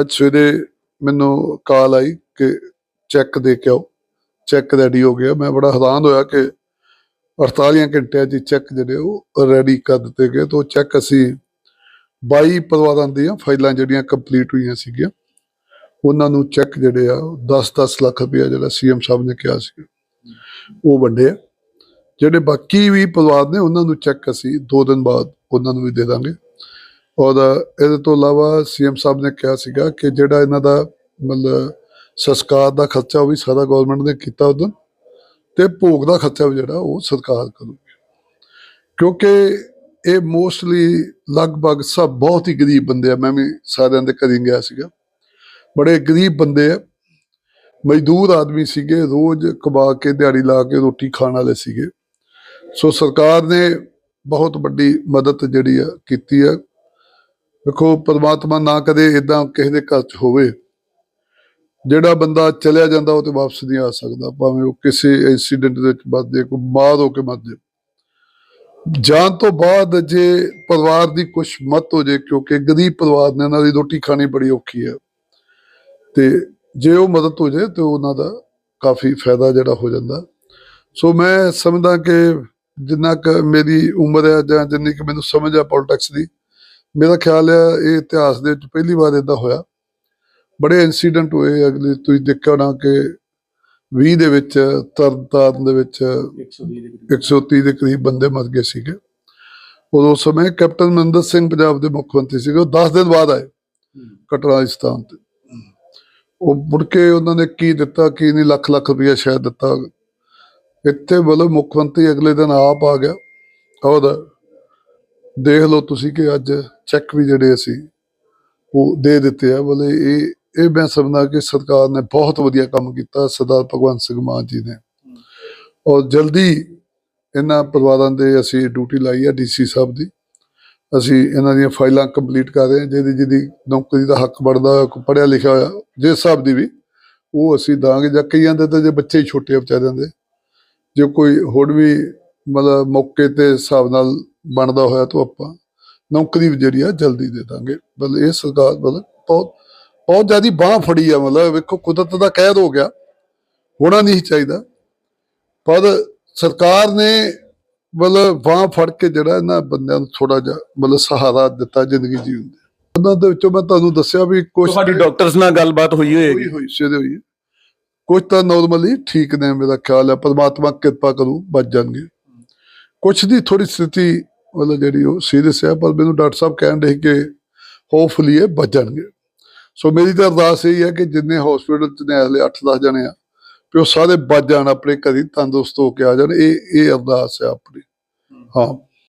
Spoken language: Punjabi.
ਅੱਜ ਸਵੇਰੇ ਮੈਨੂੰ ਕਾਲ ਆਈ ਕਿ ਚੈੱਕ ਦੇ ਕੇ ਆਓ। ਚੈੱਕ ਰੈਡੀ ਹੋ ਗਿਆ। ਮੈਂ ਬੜਾ ਹੈਰਾਨ ਹੋਇਆ ਕਿ 48 ਘੰਟਿਆਂ 'ਚ ਚੈੱਕ ਜਿਹੜੇ ਉਹ ਰੈਡੀ ਕਰ ਦਿੱਤੇ ਗਏ ਤੋਂ ਚੈੱਕ ਅਸੀਂ 22 ਪਰਿਵਾਰਾਂ ਦੀਆਂ ਫਾਈਲਾਂ ਜਿਹੜੀਆਂ ਕੰਪਲੀਟ ਹੋਈਆਂ ਸੀਗੀਆਂ, ਉਹਨਾਂ ਨੂੰ ਚੈੱਕ ਜਿਹੜੇ ਆ 10-10 ਲੱਖ ਰੁਪਇਆ ਜਿਹੜਾ ਸੀਐਮ ਸਾਹਿਬ ਨੇ ਕਿਹਾ ਸੀ, ਉਹ ਵੰਡੇ ਆ। ਜਿਹੜੇ ਬਾਕੀ ਵੀ ਪਰਿਵਾਰ ਨੇ, ਉਹਨਾਂ ਨੂੰ ਚੈੱਕ ਅਸੀਂ 2 ਦਿਨ ਬਾਅਦ ਉਹਨਾਂ ਨੂੰ ਵੀ ਦੇ ਦਾਂਗੇ। ਔਰ ਇਹਦੇ ਤੋਂ ਇਲਾਵਾ ਸੀਐਮ ਸਾਹਿਬ ਨੇ ਕਿਹਾ ਸੀਗਾ ਕਿ ਜਿਹੜਾ ਇਹਨਾਂ ਦਾ ਮਤਲਬ ਸੰਸਕਾਰ ਦਾ ਖਰਚਾ ਉਹ ਵੀ ਸਾਰਾ ਗਵਰਨਮੈਂਟ ਨੇ ਕੀਤਾ ਉਦੋਂ ਤੇ ਭੋਗ ਦਾ ਖਰਚਾ ਵੀ ਜਿਹੜਾ ਉਹ ਸਰਕਾਰ ਕਰੂਗੀ। ਕਿਉਂਕਿ ਇਹ ਮੋਸਟਲੀ ਲਗਭਗ ਸਭ ਬਹੁਤ ਹੀ ਗਰੀਬ ਬੰਦੇ ਆ, ਮੈਂ ਵੀ ਸਾਰਿਆਂ ਦੇ ਘਰੀ ਗਿਆ ਸੀਗਾ। ਬੜੇ ਗਰੀਬ ਬੰਦੇ ਆ। ਮਜ਼ਦੂਰ ਆਦਮੀ ਸੀਗੇ, ਰੋਜ਼ ਕਮਾ ਕੇ ਦਿਹਾੜੀ ਲਾ ਕੇ ਰੋਟੀ ਖਾਣ ਵਾਲੇ ਸੀਗੇ। ਸੋ ਸਰਕਾਰ ਨੇ ਬਹੁਤ ਵੱਡੀ ਮਦਦ ਜਿਹੜੀ ਆ ਕੀਤੀ ਆ। ਵੇਖੋ ਪਰਮਾਤਮਾ ਨਾ ਕਦੇ ਇਦਾਂ ਕਿਸੇ ਦੇ ਘਰ ਚ ਹੋਵੇ। ਜਿਹੜਾ ਬੰਦਾ ਚਲਿਆ ਜਾਂਦਾ, ਉਹ ਤੇ ਵਾਪਸ ਨਹੀਂ ਆ ਸਕਦਾ। ਭਾਵੇਂ ਉਹ ਕਿਸੇ ਇਨਸੀਡੈਂਟ ਦੇ ਵਿੱਚ ਮਰ ਜਾਏ, ਕੋਈ ਬਿਮਾਰ ਹੋ ਕੇ ਮਰ ਜਾਏ। ਜਾਣ ਤੋਂ ਬਾਅਦ ਜੇ ਪਰਿਵਾਰ ਦੀ ਕੁਛ ਮਤ ਹੋ ਜੇ ਕਿਉਂਕਿ ਗਰੀਬ ਪਰਿਵਾਰ ਨੇ ਉਹਨਾਂ ਦੀ ਰੋਟੀ ਖਾਣੀ ਬੜੀ ਔਖੀ ਹੈ। ਤੇ ਜੇ ਉਹ ਮਦਦ ਹੋ ਜਾਏ, ਤੇ ਉਹਨਾਂ ਦਾ ਕਾਫੀ ਫਾਇਦਾ ਜਿਹੜਾ ਹੋ ਜਾਂਦਾ। ਸੋ ਮੈਂ ਸਮਝਦਾ ਕਿ ਜਿੰਨਾ ਕੁ ਮੇਰੀ ਉਮਰ ਹੈ ਜਾਂ ਜਿੰਨੀ ਕਿ ਮੈਨੂੰ ਸਮਝ ਆ ਪੋਲਿਟਿਕਸ ਦੀ ਮੇਰਾ ਖਿਆਲ ਹੈ ਇਹ ਇਤਿਹਾਸ ਦੇ ਵਿੱਚ ਪਹਿਲੀ ਵਾਰ ਇਦਾਂ ਹੋਇਆ। ਬੜੇ ਇਨਸੀਡੈਂਟ ਹੋਏ ਅਗਲੇ ਤੁਸੀਂ ਦੇਖਿਆ ਹੋਣਾ ਕਿ 20 ਦੇ ਵਿੱਚ ਤਰਨਤਾਰਨ ਦੇ ਵਿੱਚ 130 ਦੇ ਕਰੀਬ। ਬੰਦੇ ਮਰ ਗਏ ਸੀਗੇ। ਉਦੋਂ ਸਮੇਂ ਕੈਪਟਨ ਮਨਿੰਦਰ ਸਿੰਘ ਪੰਜਾਬ ਦੇ ਮੁੱਖ ਮੰਤਰੀ ਸੀਗੇ। ਉਹ 10 ਦਿਨ ਬਾਅਦ ਆਏ ਕਟਰਾ ਰਾਜਸਥਾਨ ਤੇ। ਉਹ ਮੁੜ ਕੇ ਉਹਨਾਂ ਨੇ ਕੀ ਦਿੱਤਾ ਕੀ ਨਹੀਂ ਲੱਖ ਲੱਖ ਰੁਪਇਆ ਸ਼ਾਇਦ ਦਿੱਤਾ। ਇੱਥੇ ਵੱਲੋਂ ਮੁੱਖ ਮੰਤਰੀ ਅਗਲੇ ਦਿਨ ਆਪ ਆ ਗਿਆ। ਔਰ ਦੇਖ ਲਓ ਤੁਸੀਂ ਕਿ ਅੱਜ ਚੈੱਕ ਵੀ ਜਿਹੜੇ ਅਸੀਂ ਉਹ ਦੇ ਦਿੱਤੇ ਆ ਬਲੇ ਇਹ ਇਹ ਮੈਂ ਸਮਝਦਾ ਕਿ ਸਰਕਾਰ ਨੇ ਬਹੁਤ ਵਧੀਆ ਕੰਮ ਕੀਤਾ, ਸਰਦਾਰ ਭਗਵੰਤ ਸਿੰਘ ਮਾਨ ਜੀ ਨੇ। ਔਰ ਜਲਦੀ ਇਹਨਾਂ ਪਰਿਵਾਰਾਂ ਦੇ ਅਸੀਂ ਡਿਊਟੀ ਲਾਈ ਹੈ ਡੀਸੀ ਸਾਹਿਬ ਦੀ। ਅਸੀਂ ਇਹਨਾਂ ਦੀਆਂ ਫਾਈਲਾਂ ਕੰਪਲੀਟ ਕਰ ਰਹੇ ਹਾਂ, ਜਿਹਦੀ ਜਿਹਦੀ ਨੌਕਰੀ ਦਾ ਹੱਕ ਬਣਦਾ ਕੋਈ ਪੜ੍ਹਿਆ ਲਿਖਿਆ ਹੋਇਆ ਜਿਸ ਹਿਸਾਬ ਦੀ ਵੀ, ਉਹ ਅਸੀਂ ਦਾਂਗੇ। ਜਾਂ ਕਈਆਂ ਦੇ ਤਾਂ ਜੇ ਬੱਚੇ ਹੀ ਛੋਟੇ ਆ ਵਿਚਾਰਿਆਂ ਦੇ, ਜੇ ਕੋਈ ਹੋਰ ਵੀ ਮਤਲਬ ਮੌਕੇ ਤੇ ਹਿਸਾਬ ਨਾਲ ਬਣਦਾ ਹੋਇਆ ਤਾਂ ਆਪਾਂ ਨੌਕਰੀ ਵੀ ਜਿਹੜੀ ਆ ਜਲਦੀ ਦੇ ਦਾਂਗੇ। ਮਤਲਬ ਇਹ ਸਰਕਾਰ ਮਤਲਬ ਬਹੁਤ ਬਹੁਤ ਜ਼ਿਆਦੀ ਬਾਹ ਫੜੀ ਆ ਮਤਲਬ ਵੇਖੋ ਕੁਦਰਤ ਦਾ ਕਹਿਰ ਹੋ ਗਿਆ। ਹੋਣਾ ਨਹੀਂ ਚਾਹੀਦਾ। ਪਰ ਸਰਕਾਰ ਨੇ ਮਤਲਬ ਬਾਹ ਫੜ ਕੇ ਜਿਹੜਾ ਇਹਨਾਂ ਬੰਦਿਆਂ ਨੂੰ ਥੋੜਾ ਜਿਹਾ ਮਤਲਬ ਸਹਾਰਾ ਦਿੱਤਾ ਜ਼ਿੰਦਗੀ ਜੀਉਣ ਦੇ। ਉਹਨਾਂ ਦੇ ਵਿੱਚੋਂ ਮੈਂ ਤੁਹਾਨੂੰ ਦੱਸਿਆ ਵੀ ਕੁਝ ਤੁਹਾਡੀ ਡਾਕਟਰਸ ਨਾਲ ਗੱਲਬਾਤ ਹੋਈ ਹੋਈ ਹੋਏਗੀ। ਹੋਈ ਸਿਰੇ ਹੋਈ ਕੁਝ ਤਾਂ ਨਾਰਮਲੀ ਠੀਕ ਨੇ ਮੇਰਾ ਖਿਆਲ ਹੈ। ਪਰਮਾਤਮਾ ਕਿਰਪਾ ਕਰੂ ਬਚ ਜਾਣਗੇ। ਕੁਝ ਦੀ ਥੋੜੀ ਸਥਿਤੀ ਮਤਲਬ ਜਿਹੜੀ ਉਹ ਸੀਰੀਅਸ ਹੈ, ਪਰ ਮੈਨੂੰ ਡਾਕਟਰ ਸਾਹਿਬ ਕਹਿਣ ਰਹੇ ਕਿ ਹੋਪਫੁਲੀ ਇਹ ਬਚਣਗੇ। ਸੋ ਮੇਰੀ ਤਾਂ ਅਰਦਾਸ ਇਹ ਹੈ ਕਿ ਜਿੰਨੇ ਹਸਪੀਟਲ ਚ ਨੇ, ਹਲੇ 8-10 ਜਣੇ ਆ ਕਿ ਉਹ ਸਾਰੇ ਬਚ ਜਾਣ, ਆਪਣੇ ਘਰੀ ਤੰਦਰੁਸਤ ਹੋ ਕੇ ਆ ਜਾਣ। ਇਹ ਇਹ ਅਰਦਾਸ ਹੈ ਆਪਣੀ। ਹਾਂ।